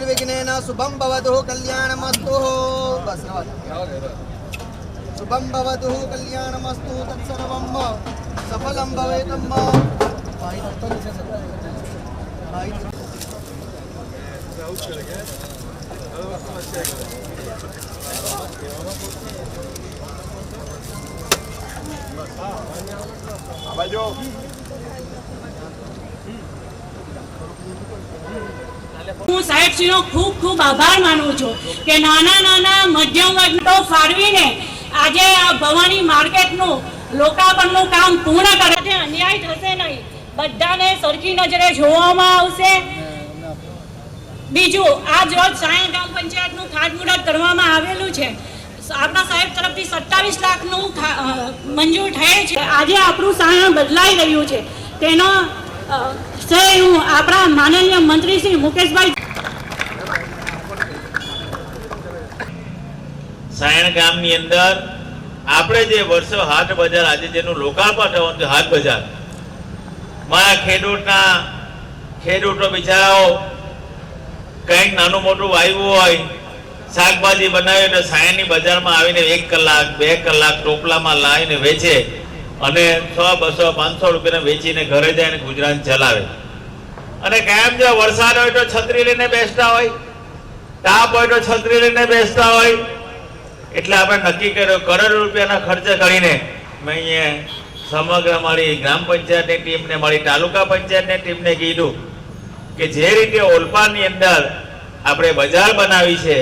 કાર્યમ નિર્વિઘ્નેન શુભમ ભવતુ કલ્યાણમસ્તુ બસ રહેવા દો. શુભમ ભવતુ કલ્યાણમસ્તુ તત્સર્વમ સફલમ હું સાહેબશ્રીનો ખૂબ ખૂબ આભાર માનું છું કે નાના નાના મધ્યમ વર્ગનો ફાળવીને આજે આ ભવાની માર્કેટનું લોકાપણનું કામ પૂર્ણ કરે છે. અન્યાય થશે નહીં. બધાને સરખી નજરે જોવામાં આવશે. બીજું, આજ રોજ સાયણ ગ્રામ પંચાયતનું ખાતમુહૂર્ત કરવામાં આવેલું છે. આપણા સાહેબ તરફથી સત્તાવીસ લાખનું મંજૂર થયેલ છે. આજે આપણું સાયણ બદલાઈ રહ્યું છે. તેનો હું આપણા માનનીય મંત્રી શ્રી મુકેશભાઈ સાયણ ગામની અંદર આપણે જે વર્ષો હાટ બજાર આજે જેનું લોકાર્પણ થવાનું છે, હાટ બજાર. મારા ખેડૂતના ખેડૂતો બિચારાઓ કંઈક નાનું મોટું વાવ્યું હોય, શાકભાજી બનાવી તો સાયણની બજારમાં આવીને એક કલાક, બે કલાક ટોપલામાં લાવીને વેચે. અને સો બસો, પાંચસો રૂપિયાને વેચીને ઘરે જાય અને ગુજરાન ચલાવે. અને કાયમ જો વરસાદ હોય તો છત્રી લઈને બેસતા હોય? તાપ હોય તો છત્રી લઈને બેસતા હોય? એટલે આપણે નક્કી કર્યો, કરોડ રૂપિયાના ખર્ચે કરીને મેં અહીંયા સમગ્ર મારી ગ્રામ પંચાયતની ટીમને મારી તાલુકા પંચાયતની ટીમને કીધું કે જે રીતે ઓલપાડની અંદર આપણે બજાર બનાવી છે,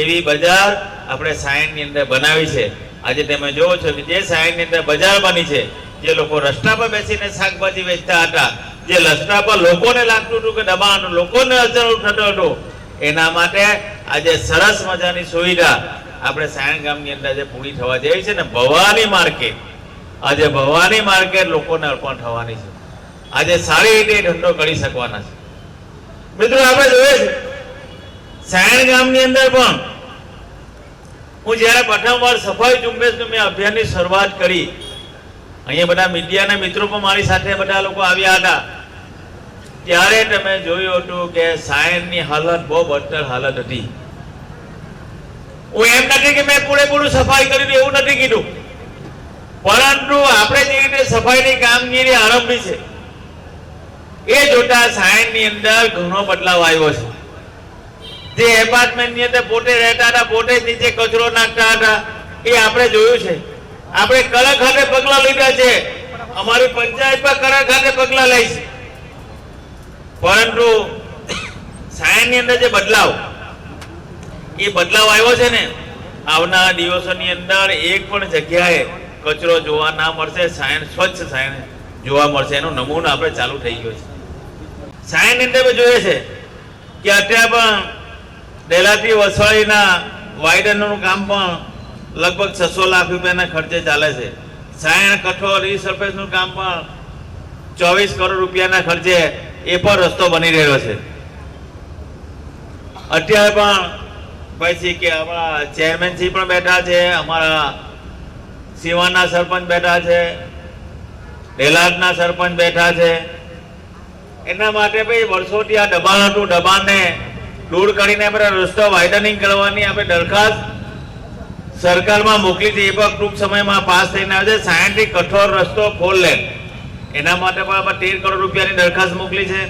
એવી બજાર આપણે સાયણની અંદર બનાવી છે. આજે તમે જોવો છો કે જે સાયણની અંદર બજાર બની છે, જે લોકો રસ્તા પર બેસીને શાકભાજી વેચતા હતા, જે રસ્તા પર લોકોને લાગતું હતું કે દબાણ, લોકોને અસર થતો હતો, એના માટે આજે સરસ મજાની સુવિધા આપણે સાયણ ગામની અંદર જે પૂરી થવા જઈ છે ને ભવાની માર્કેટ. આજે ભવાની માર્કેટ લોકોને અર્પણ થવાની છે. આજે સારી રીતે ધંધો કરી શકવાના છે. મિત્રો, આપણે જોઈએ છે, સાયણ ગામની અંદર પણ હું જ્યારે વાર સફાઈ ઝુંબેશનું મેં અભિયાનની શરૂઆત કરી, અહીંયા બધા મીડિયાના મિત્રો પણ મારી સાથે બધા લોકો આવ્યા હતા. ત્યારે તમે જોયું હતું કે સાયનની હાલત બહુ બદતર હાલત હતી. હું એમ નથી કે મેં પૂરેપૂરું સફાઈ કરી એવું નથી કીધું. પરંતુ આપણે જે રીતે સફાઈની કામગીરી આરંભી છે, એ જોતા સાયનની અંદર ઘણો બદલાવ આવ્યો છે. જે એપાર્ટમેન્ટની અંદર પોતે રહેતા હતા, પોતે નીચે કચરો નાખતા હતા. એ આપણે જોયું છે. આપણે કડક હાથે પગલા લીધા છે. અમારી પંચાયત પણ કડક હાથે પગલા લઈ છે. પરંતુ સાયનની અંદર જે બદલાવ, એ બદલાવ આવ્યો છે ને, આવનારા દિવસોની અંદર એક પણ જગ્યાએ કચરો જોવા ના મળશે સાયણ સ્વચ્છ સાયણ જોવા મળશે. એનો નમૂનો આપણે ચાલુ થઈ ગયો છે. સાયણની અંદર જોઈએ છે કે અત્યારે પણ ડેલાથી વસવાળીના વાઇડનનું કામ પણ લગભગ છસો લાખ રૂપિયાના ખર્ચે ચાલે છે. સાયણ કઠોળ રીસર્ફેસનું કામ પણ ચોવીસ કરોડ રૂપિયાના ખર્ચે એ પણ રસ્તો બની રહ્યો છે. અત્યારે પણ પછી કે અમારા ચેરમેનશ્રી પણ બેઠા છે, અમારા સીવાના સરપંચ બેઠા છે ડેલાડના સરપંચ બેઠા છે. એના માટે ભાઈ વર્ષોથી આ દબાણ હતું, દબાણને દૂર કરીને આપણે રસ્તો વાઇડનિંગ કરવાની આપણે દરખાસ્ત સરકારમાં મોકલી છે. એ પણ ટૂંક સમયમાં પાસ થઈને આવે છે. સાયન્ટિક કઠોર રસ્તો ફોર લેન એના માટે પણ આપણે તેર કરોડ રૂપિયાની દરખાસ્ત મોકલી છે.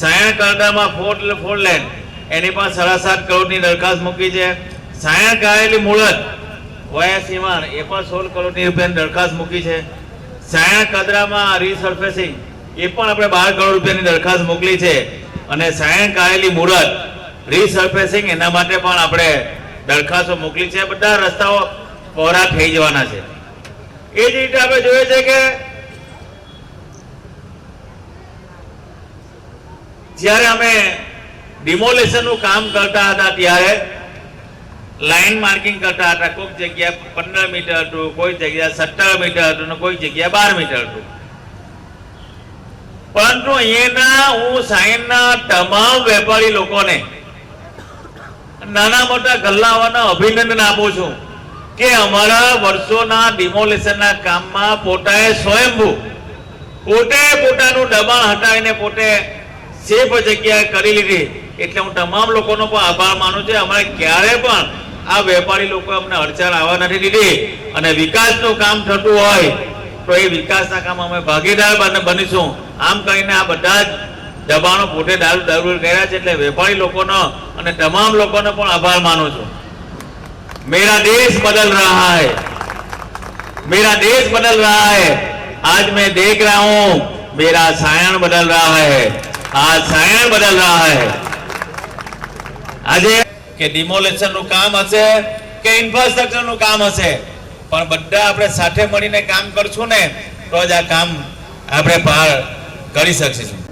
સાયણ કરડામાં ફોર ફોર લેન. એની પણ સાડા સાત કરોડની દરખાસ્ત મૂકી છે. સાયણ કરાયેલી મુળત, વયા સીમાન એ પણ સોળ કરોડની રૂપિયાની દરખાસ્ત મૂકી છે. સાયણ કદરામાં રીસર્ફેસિંગ એ પણ આપણે બાર કરોડ રૂપિયાની દરખાસ્ત મોકલી છે. અને સાયણ કરાયેલી મુહૂર્ત રીસર્ફેસિંગ એના માટે પણ આપણે દરખાસ્તો મોકલી છે. બધા રસ્તાઓ પહોળા થઈ જવાના છે. એ જ રીતે આપણે જોઈએ છે કે જ્યારે અમે ડિમોલેશનનું કામ કરતા હતા ત્યારે લાઈન માર્કિંગ કરતા હતા, કોઈક જગ્યાએ પંદર મીટર હતું, કોઈ જગ્યાએ સત્તર મીટર હતું ને કોઈ જગ્યાએ બાર મીટર હતું. પરંતુ અહીંયાના હું સાયનના તમામ વેપારી લોકોને નાના મોટા ગલ્લાઓના અભિનંદન આપું છું કે અમારા વર્ષોના ડિમોલેશનના કામમાં પોતાએ સ્વયંભૂ પોતે પોતાનું દબાણ હટાવીને પોતે સેફ જગ્યાએ કરી લીધી. એટલે હું તમામ લોકોનો પણ આભાર માનું છું. અમારે ક્યારે પણ આ વેપારી લોકો અમને અડચણ આવવા નથી દીધી. અને વિકાસનું કામ થતું હોય તો એ વિકાસના કામ અમે ભાગીદાર બન- બનીશું. આમ કરીને આ બધા જ દબાણો પોતે દારૂ દારૂ કર્યા છે. એટલે વેપારી લોકોનો અને તમામ લોકોનો પણ આભાર માનું છું मेरा देश बदल रहा है मेरा देश बदल रहा है आज मैं देख रहा हूं मेरा सायन बदल रहा है आज सायन बदल रहा है આજે કે ડિમોલેશન નું કામ હશે કે ઇન્ફ્રાસ્ટ્રક્ચર નું કામ હશે પણ બધા આપણે સાથે મળીને કામ કરશું ને તો જ આ કામ આપણે પાર કરી શકીશું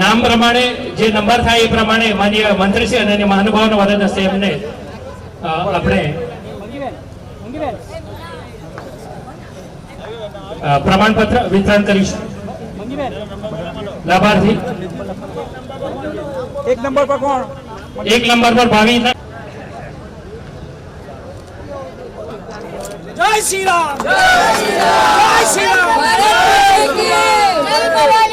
નામ પ્રમાણે જે નંબર થાય એ પ્રમાણે માન્ય મંત્રીશ્રી અને મહાનુભાવનો વરદ હશે એમને આપણે પ્રમાણપત્ર વિતરણ કરીશું. લાભાર્થી. એક નંબર પર કોણ? એક નંબર પર ભાવિન 大好きだ。大きだ。